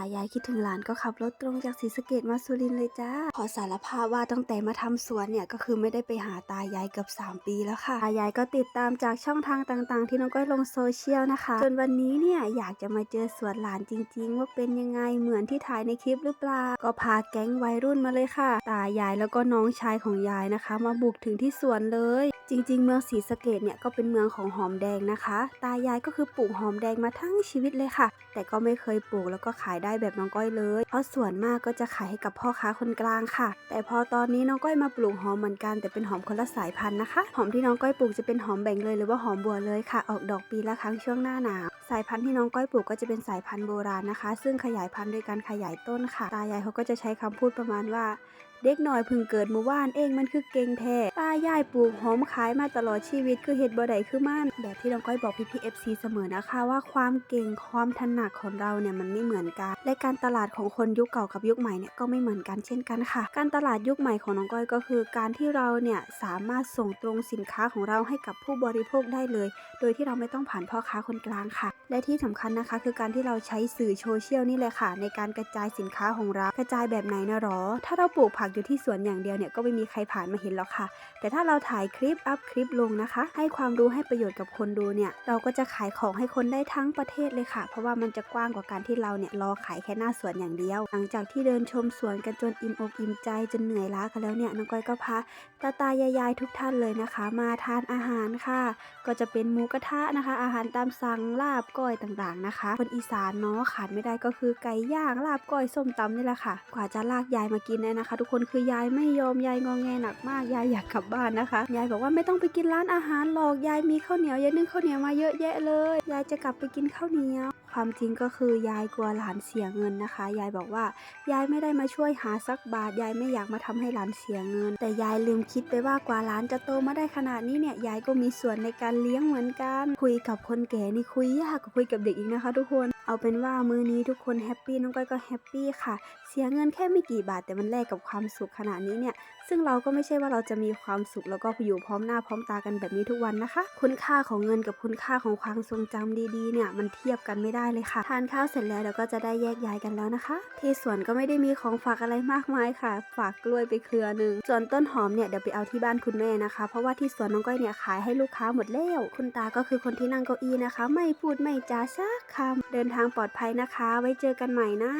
ายายคิดถึงหลานก็ขับรถตรงจากศรีสะเกดมาสุรินเลยจ้า ขอสารภาพว่าตั้งแต่มาทำสวนเนี่ยก็คือไม่ได้ไปหาตายายเกือบ3 ปีแล้วค่ะ ตายายก็ติดตามจากช่องทางต่างๆ ที่น้องก้อยลงโซเชียลนะคะ จนวันนี้เนี่ยอยากจะมาเจอสวนหลานจริง ๆ ว่าเป็นยังไงเหมือนที่ถ่ายในคลิปหรือเปล่า ก็พาแก๊งวัยรุ่นมาเลยค่ะ ตายายแล้วก็น้องชายของยายนะคะ มาบุกถึงที่สวนเลย จริงๆ เมืองศรีสะเกดเนี่ยก็เป็นเมืองของหอมแดงนะคะ ตายายก็คือปลูกหอมแดงมาทั้งชีวิตเลยค่ะ แต่ก็ไม่เคยปลูกแล้วก็ขายได้แบบน้องก้อยเลยเพราะส่วนมากก็จะขายให้กับพ่อค้าคนกลางค่ะ แต่พอตอนนี้น้องก้อยมาปลูกหอมเหมือนกัน แต่เป็นหอมคนละสายพันธุ์นะคะ หอมที่น้องก้อยปลูกจะเป็นหอมแบ่งเลยหรือว่าหอมบัวเลยค่ะ ออกดอกปีละครั้งช่วงหน้าหนาวสายพันธุ์ที่น้องก้อยปลูกก็จะเป็นสายพันธุ์โบราณนะคะ ซึ่งขยายพันธุ์โดยการขยายต้นค่ะ ตายายเขาก็จะใช้คำพูดประมาณว่า เด็กหน่อยพึ่งเกิดเมื่อวานเองมันคือเก่งแท้ตายายปลูกหอมขายมาตลอดชีวิตคือเห็ดบ่ได้คือมันแบบที่น้องก้อยบอกพี่พีเอฟซีเสมอนะคะว่าความเก่งความถนัดของเราเนี่ยมันไม่เหมือนกัน และการตลาดของคนยุคเก่ากับยุคใหม่เนี่ยก็ไม่เหมือนกันเช่นกันค่ะ การตลาดยุคใหม่ของน้องก้อยก็คือ การที่เราเนี่ยสามารถส่งตรงสินค้าของเราให้กับผู้บริโภคได้เลย โดยที่เราไม่ต้องผ่านพ่อค้าคนกลางค่ะ และที่สำคัญนะคะ คือการที่เราใช้สื่อโซเชียลนี่แหละค่ะ ในการกระจายสินค้าของเรากระจายแบบไหนนะหรอ ถ้าเราปลูกผักอยู่ที่สวนอย่างเดียวเนี่ยก็ไม่มีใครผ่านมาเห็นหรอกค่ะ แต่ถ้าเราถ่ายคลิปอัพคลิปลงนะคะ ให้ความรู้ให้ประโยชน์กับคนดูเนี่ยเราก็จะขายของให้คนได้ทั้งประเทศเลยค่ะ เพราะว่ามันจะกว้างกว่าการที่เราเนี่ยรอขายแค่หน้าสวนอย่างเดียว หลังจากที่เดินชมสวนกันจนอิ่มอกอิ่มใจจนเหนื่อยล้ากันแล้วเนี่ยน้องก้อยก็พาตาตายายายทุกท่านเลยนะคะ มาทานอาหารค่ะ ก็จะเป็นหมูกระทะนะคะ อาหารตามสั่งลาบก้อยต่างๆนะคะ คนอีสานเนาะขาดไม่ได้ก็คือไก่ย่างลาบก้อยส้มตำนี่แหละค่ะ กว่าจะลากยายมากินได้นะคะ ทุกคนคือยายไม่ยอมยายงอแงหนักมากยายอยากกลับบ้านนะคะ ยายบอกว่าไม่ต้องไปกินร้านอาหารหรอกยายมีข้าวเหนียวยายนึ่งข้าวเหนียวมาเยอะแยะเลย ยายจะกลับไปกินข้าวเหนียวความจริงก็คือยายกลัวหลานเสียเงินนะคะ ยายบอกว่ายายไม่ได้มาช่วยหาสักบาท ยายไม่อยากมาทำให้หลานเสียเงิน แต่ยายลืมคิดไปว่ากว่าหลานจะโตมาได้ขนาดนี้เนี่ยยายก็มีส่วนในการเลี้ยงเหมือนกัน คุยกับคนแก่นี่คุยยากกว่าคุยกับเด็กอีกนะคะ ทุกคน เอาเป็นว่ามื้อนี้ทุกคนแฮปปี้น้องก้อยก็แฮปปี้ค่ะ เสียเงินแค่ไม่กี่บาทแต่มันแลกกับความสุขขนาดนี้เนี่ย ซึ่งเราก็ไม่ใช่ว่าเราจะมีความสุขแล้วก็อยู่พร้อมหน้าพร้อมตากันแบบนี้ทุกวันนะคะ คุณค่าของเงินกับคุณค่าของความทรงจำดีๆเนี่ยมันเทียบกันไม่ได้เลยค่ะ ทานข้าวเสร็จแล้วเดี๋ยวก็จะได้แยกย้ายกันแล้วนะคะ ที่สวนก็ไม่ได้มีของฝากอะไรมากมายค่ะ ฝากกล้วยไปเครือหนึ่งส่วนต้นหอมเนี่ยเดี๋ยวไปเอาที่บ้านคุณแม่นะคะ เพราะว่าที่สวนน้องก้อยเนี่ยขายให้ลูกค้าหมดแล้ว คุณตาก็คือคนที่นั่งเก้าอี้นะคะ ไม่พูดไม่จาสักคำเดินทางปลอดภัยนะคะ ไว้เจอกันใหม่นะ